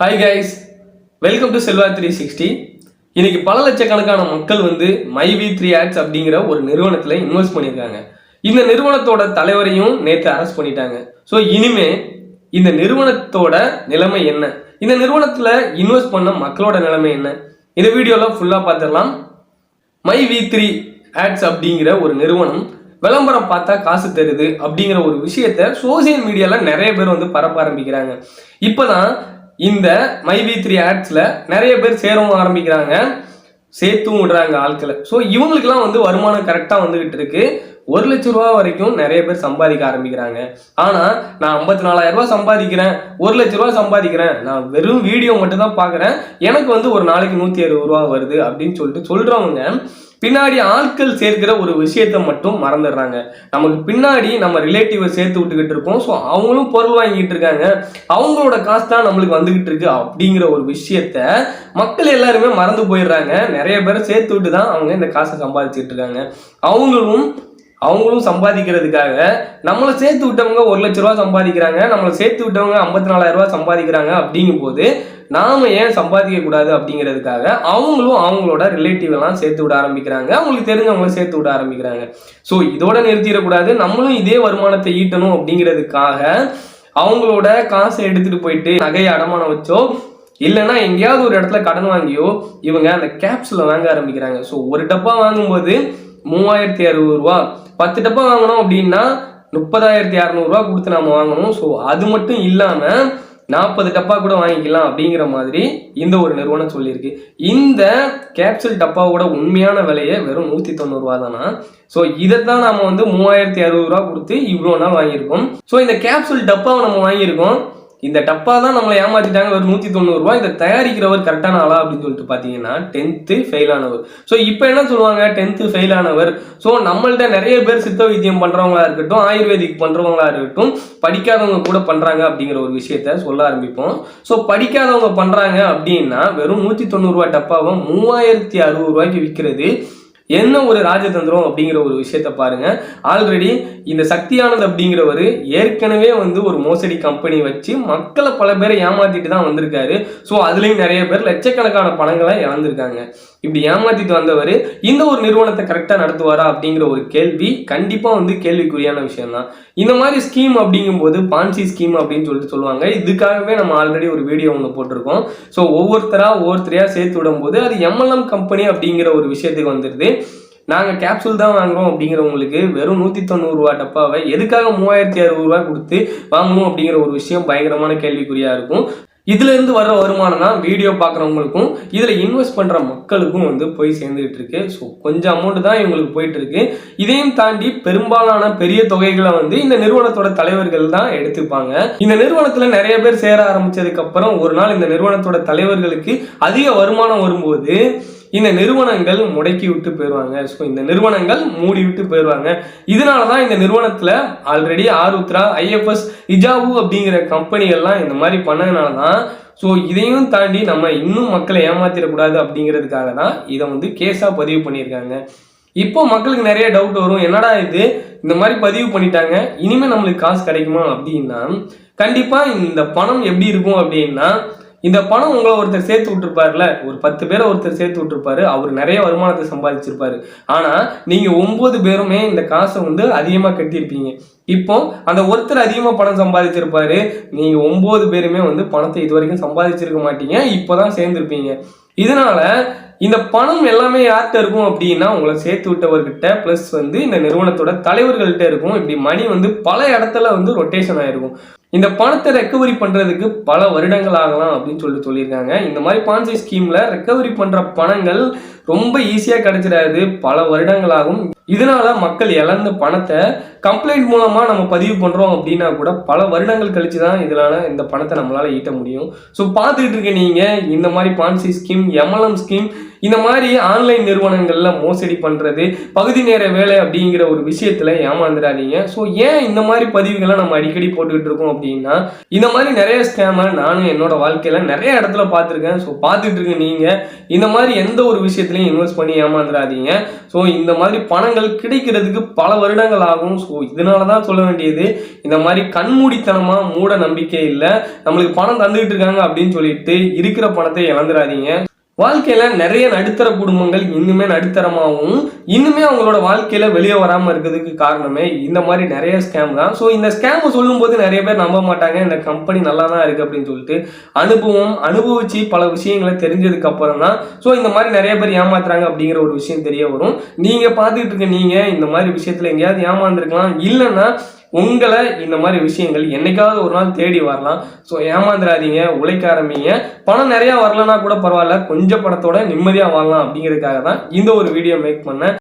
Hi guys welcome to Selva three sixty இன்னைக்கு பல லட்சக்கணக்கான மக்கள் வந்து மை வி த்ரீ ஆட்ஸ் அப்படிங்கிற ஒரு நிறுவனத்தில் இன்வெஸ்ட் பண்ணியிருக்காங்க. இந்த நிறுவனத்தோட தலைவரையும் நேற்று அரெஸ்ட் பண்ணிட்டாங்க. ஸோ இனிமே இந்த நிறுவனத்தோட நிலைமை என்ன? இந்த நிறுவனத்தில் இன்வெஸ்ட் பண்ண மக்களோட நிலைமை என்ன? இந்த வீடியோவில் ஃபுல்லாக பார்த்துடலாம். மை வி த்ரீ ஆட்ஸ் அப்படிங்கிற ஒரு நிறுவனம் விளம்பரம் பார்த்தா காசு தருது அப்படிங்கிற ஒரு விஷயத்த சோசியல் மீடியாவில் நிறைய பேர் வந்து பரப்ப ஆரம்பிக்கிறாங்க. இப்போதான் இந்த மை வி த்ரீ ஆட்ஸில் நிறைய பேர் சேரவும் ஆரம்பிக்கிறாங்க. சேர்த்தும் விடுறாங்க ஆட்களை. ஸோ இவங்களுக்குலாம் வந்து வருமானம் கரெக்டாக வந்துகிட்டு இருக்கு. ஒரு லட்ச ரூபா வரைக்கும் நிறைய பேர் சம்பாதிக்க ஆரம்பிக்கிறாங்க. ஆனால் நான் ஐம்பத்தி நாலாயிரம் ரூபா சம்பாதிக்கிறேன் ஒரு லட்ச ரூபா சம்பாதிக்கிறேன் நான் வெறும் வீடியோ மட்டும் தான் பார்க்குறேன். எனக்கு வந்து ஒரு நாளைக்கு நூற்றி அறுபது ரூபா வருது அப்படின்னு சொல்லிட்டு சொல்கிறவங்க பின்னாடி ஆட்கள் சேர்க்கிற ஒரு விஷயத்த மட்டும் மறந்துடுறாங்க. நமக்கு பின்னாடி நம்ம ரிலேட்டிவை சேர்த்து விட்டுக்கிட்டு இருக்கோம். ஸோ அவங்களும் பொருள் வாங்கிட்டு இருக்காங்க. அவங்களோட காசு தான் நம்மளுக்கு வந்துகிட்டு இருக்கு அப்படிங்கிற ஒரு விஷயத்த மக்கள் எல்லாருமே மறந்து போயிடுறாங்க. நிறைய பேரை சேர்த்து விட்டு தான் அவங்க இந்த காசை சம்பாதிச்சுட்டு இருக்காங்க. அவங்களும் அவங்களும் சம்பாதிக்கிறதுக்காக நம்மளை சேர்த்து விட்டவங்க ஒரு லட்ச ரூபா சம்பாதிக்கிறாங்க நம்மளை சேர்த்து விட்டவங்க ஐம்பத்தி நாலாயிரம் ரூபா சம்பாதிக்கிறாங்க அப்படிங்கும் போது நாம ஏன் சம்பாதிக்க கூடாது அப்படிங்கிறதுக்காக அவங்களும் அவங்களோட ரிலேட்டிவ் எல்லாம் சேர்த்து விட ஆரம்பிக்கிறாங்க. அவங்களுக்கு தெரிஞ்சவங்கள சேர்த்து விட ஆரம்பிக்கிறாங்க. ஸோ இதோட நிறுத்திடக்கூடாது. நம்மளும் இதே வருமானத்தை ஈட்டணும் அப்படிங்கிறதுக்காக அவங்களோட காசை எடுத்துட்டு போயிட்டு நகையை அடமானம் வச்சோ இல்லைன்னா எங்கேயாவது ஒரு இடத்துல கடன் வாங்கியோ இவங்க அந்த கேப்ஸில் வாங்க ஆரம்பிக்கிறாங்க. ஸோ ஒரு டப்பா வாங்கும்போது மூவாயிரத்தி அறுபது ரூபா பத்து டப்பா வாங்கணும் அப்படின்னா முப்பதாயிரத்தி இரநூறுவா கொடுத்து நம்ம வாங்கணும். ஸோ அது மட்டும் இல்லாமல் நாற்பது டப்பா கூட வாங்கிக்கலாம் அப்படிங்கிற மாதிரி இந்த ஒரு நிறுவனம் சொல்லியிருக்கு. இந்த கேப்சூல் டப்பாவோட உண்மையான விலையை வெறும் நூற்றி தொண்ணூறுரூவா தானா? ஸோ இதை தான் நம்ம வந்து மூவாயிரத்தி அறுபது ரூபா கொடுத்து இவ்வளோ நாள் வாங்கியிருக்கோம். ஸோ இந்த கேப்சூல் டப்பாவை நம்ம வாங்கியிருக்கோம். இந்த டப்பா தான் நம்மளை ஏமாத்திட்டாங்க. ஒரு நூற்றி தொண்ணூறுரூவா இதை தயாரிக்கிறவர் கரெக்டான ஆளா அப்படின்னு சொல்லிட்டு பார்த்தீங்கன்னா டென்த்து ஃபெயில் ஆனவர். ஸோ இப்போ என்ன சொல்லுவாங்க? டென்த்து ஃபெயில் ஆனவர். ஸோ நம்மள்ட்ட நிறைய பேர் சித்த வைத்தியம் பண்ணுறவங்களா இருக்கட்டும் ஆயுர்வேதிக் பண்ணுறவங்களா இருக்கட்டும் படிக்காதவங்க கூட பண்ணுறாங்க அப்படிங்கிற ஒரு விஷயத்த சொல்ல ஆரம்பிப்போம். ஸோ படிக்காதவங்க பண்ணுறாங்க அப்படின்னா வெறும் நூற்றி தொண்ணூறுரூவா டப்பாவை மூவாயிரத்தி அறுபது ரூபாய்க்கு விற்கிறது என்ன ஒரு ராஜதந்திரம் அப்படிங்கிற ஒரு விஷயத்த பாருங்க. ஆல்ரெடி இந்த சக்தியானது அப்படிங்கிறவர் ஏற்கனவே வந்து ஒரு மோசடி கம்பெனி வச்சு மக்களை பல பேரை ஏமாத்திட்டு தான் வந்திருக்காரு. ஸோ அதுலேயும் நிறைய பேர் லட்சக்கணக்கான பணங்களை இழந்திருக்காங்க. இப்படி ஏமாத்திட்டு வந்தவர் இந்த ஒரு நிறுவனத்தை கரெக்டாக நடத்துவாரா அப்படிங்கிற ஒரு கேள்வி கண்டிப்பாக வந்து கேள்விக்குறியான விஷயம் தான் இந்த மாதிரி ஸ்கீம் அப்படிங்கும்போது பான்சி ஸ்கீம் அப்படின்னு சொல்லிட்டு சொல்லுவாங்க. இதுக்காகவே நம்ம ஆல்ரெடி ஒரு வீடியோ ஒன்று போட்டிருக்கோம். ஸோ ஒவ்வொருத்தராக ஒவ்வொருத்தரையாக சேர்த்து விடும்போது அது எம்எல்எம் கம்பெனி அப்படிங்கிற ஒரு விஷயத்துக்கு வந்துடுது நாங்கள் கேப்சூல் தான் வாங்குறோம் அப்படிங்கிறவங்களுக்கு வெறும் நூற்றி தொண்ணூறுரூவா டப்பாவை எதுக்காக மூவாயிரத்தி அறுபது ரூபா கொடுத்து வாங்கணும் அப்படிங்கிற ஒரு விஷயம் பயங்கரமான கேள்விக்குறியாக இருக்கும். இதுல இருந்து வர்ற வருமானம் தான் வீடியோ பார்க்குறவங்களுக்கும் இதில் இன்வெஸ்ட் பண்ணுற மக்களுக்கும் வந்து போய் சேர்ந்துகிட்டு இருக்கு. ஸோ கொஞ்சம் அமௌண்ட் தான் இவங்களுக்கு போயிட்டு இருக்கு. இதையும் தாண்டி பெரும்பாலான பெரிய தொகைகளை வந்து இந்த நிறுவனத்தோட தலைவர்கள் தான் எடுத்துப்பாங்க. இந்த நிறுவனத்தில் நிறைய பேர் சேர ஆரம்பிச்சதுக்கு அப்புறம் ஒரு நாள் இந்த நிறுவனத்தோட தலைவர்களுக்கு அதிக வருமானம் வரும்போது இந்த நிறுவனங்கள் முடக்கி விட்டு போயிடுவாங்க. ஸோ இந்த நிறுவனங்கள் மூடி விட்டு போயிடுவாங்க. இதனால தான் இந்த நிறுவனத்தில் ஆல்ரெடி ஆருத்ரா ஐஎஃப்எஸ் இஜாவு அப்படிங்கிற கம்பெனிகள்லாம் இந்த மாதிரி பண்ணதுனால தான் ஸோ இதையும் தாண்டி நம்ம இன்னும் மக்களை ஏமாத்திடக்கூடாது அப்படிங்கிறதுக்காக தான் இதை வந்து கேஸாக பதிவு பண்ணியிருக்காங்க. இப்போ மக்களுக்கு நிறைய டவுட் வரும். என்னடா இது? இந்த மாதிரி பதிவு பண்ணிட்டாங்க. இனிமேல் நம்மளுக்கு காசு கிடைக்குமா அப்படின்னா கண்டிப்பாக இந்த பணம் எப்படி இருக்கும் அப்படின்னா இந்த பணம் உங்களை ஒருத்தர் சேர்த்து விட்டுருப்பாருல ஒரு பத்து பேரை ஒருத்தர் சேர்த்து விட்டுருப்பாரு அவர் நிறைய வருமானத்தை சம்பாதிச்சிருப்பாரு. ஆனா நீங்க ஒன்பது பேருமே இந்த காசை வந்து அதிகமா கட்டியிருப்பீங்க. இப்போ அந்த ஒருத்தர் அதிகமா பணம் சம்பாதிச்சிருப்பாரு நீங்க ஒன்பது பேருமே வந்து பணத்தை இது வரைக்கும் சம்பாதிச்சிருக்க மாட்டீங்க இப்போதான் சேர்ந்துருப்பீங்க. இதனால இந்த பணம் எல்லாமே யார்கிட்ட இருக்கும் அப்படின்னா உங்களை சேர்த்து விட்டவர்கிட்ட ப்ளஸ் வந்து இந்த நிறுவனத்தோட தலைவர்கள்ட்ட இருக்கும். இப்படி மணி வந்து பல இடத்துல வந்து ரொட்டேஷன் ஆயிருக்கும். இந்த பணத்தை ரெக்கவரி பண்றதுக்கு பல வருடங்கள் ஆகலாம் அப்படின்னு சொல்லிட்டு சொல்லியிருக்காங்க. இந்த மாதிரி பான்சி ஸ்கீம்ல ரெக்கவரி பண்ற பணங்கள் ரொம்ப ஈஸியா கிடைச்சிடாது. பல வருடங்கள் ஆகும் இதனால மக்கள் இழந்த பணத்தை கம்ப்ளைண்ட் மூலமா நம்ம பதிவு பண்றோம் அப்படின்னா கூட பல வருடங்கள் கழிச்சு தான் இதனால இந்த பணத்தை நம்மளால ஈட்ட முடியும். ஸோ பார்த்துக்கிட்டு இருக்க நீங்க. இந்த மாதிரி பான்சி ஸ்கீம் எம்எல்எம் ஸ்கீம் இந்த மாதிரி ஆன்லைன் நிறுவனங்கள்ல மோசடி பண்றது பகுதி நேர வேலை அப்படிங்கிற ஒரு விஷயத்துல ஏமாந்துடாதீங்க. ஸோ ஏன் இந்த மாதிரி பதிவுகளை நம்ம அடிக்கடி போட்டுக்கிட்டு இருக்கோம் அப்படின்னா இந்த மாதிரி நிறைய ஸ்கேமை நானும் என்னோட வாழ்க்கையில நிறைய இடத்துல பார்த்துருக்கேன். ஸோ பார்த்துட்டு இருக்கு நீங்க இந்த மாதிரி எந்த ஒரு விஷயத்துலையும் இன்வெஸ்ட் பண்ணி ஏமாந்துடாதீங்க. ஸோ இந்த மாதிரி பணங்கள் கிடைக்கிறதுக்கு பல வருடங்கள் ஆகும். ஸோ இதனால தான் சொல்ல வேண்டியது இந்த மாதிரி கண்மூடித்தனமா மூட நம்பிக்கை இல்லை. நம்மளுக்கு பணம் தந்துகிட்டு இருக்காங்க அப்படின்னு சொல்லிட்டு இருக்கிற பணத்தை இழந்துடாதீங்க. வாழ்க்கையில் நிறைய நடுத்தர குடும்பங்கள் இன்னுமே நடுத்தரமாகவும் இன்னுமே அவங்களோட வாழ்க்கையில் வெளியே வராமல் இருக்கிறதுக்கு காரணமே இந்த மாதிரி நிறைய ஸ்கேம் தான். ஸோ இந்த ஸ்கேம் சொல்லும்போது நிறைய பேர் நம்ப மாட்டாங்க இந்த கம்பெனி நல்லா தான் இருக்குது அப்படின்னு சொல்லிட்டு அனுபவம் அனுபவிச்சு பல விஷயங்களை தெரிஞ்சதுக்கு அப்புறம் தான். ஸோ இந்த மாதிரி நிறைய பேர் ஏமாத்துறாங்க அப்படிங்கிற ஒரு விஷயம் தெரிய வரும். நீங்கள் பார்த்துக்கிட்டு இருக்க நீங்கள் இந்த மாதிரி விஷயத்தில் எங்கேயாவது ஏமாந்துருக்கலாம். இல்லைன்னா உங்களை இந்த மாதிரி விஷயங்கள் என்னைக்காவது ஒரு நாள் தேடி வரலாம். ஸோ ஏமாந்துடாதீங்க உழைக்க ஆரம்பிங்க. பணம் நிறையா வரலன்னா கூட பரவாயில்ல கொஞ்சம் பணத்தோட நிம்மதியாக வாழலாம் அப்படிங்கிறதுக்காக தான் இந்த ஒரு வீடியோ மேக் பண்ணேன்.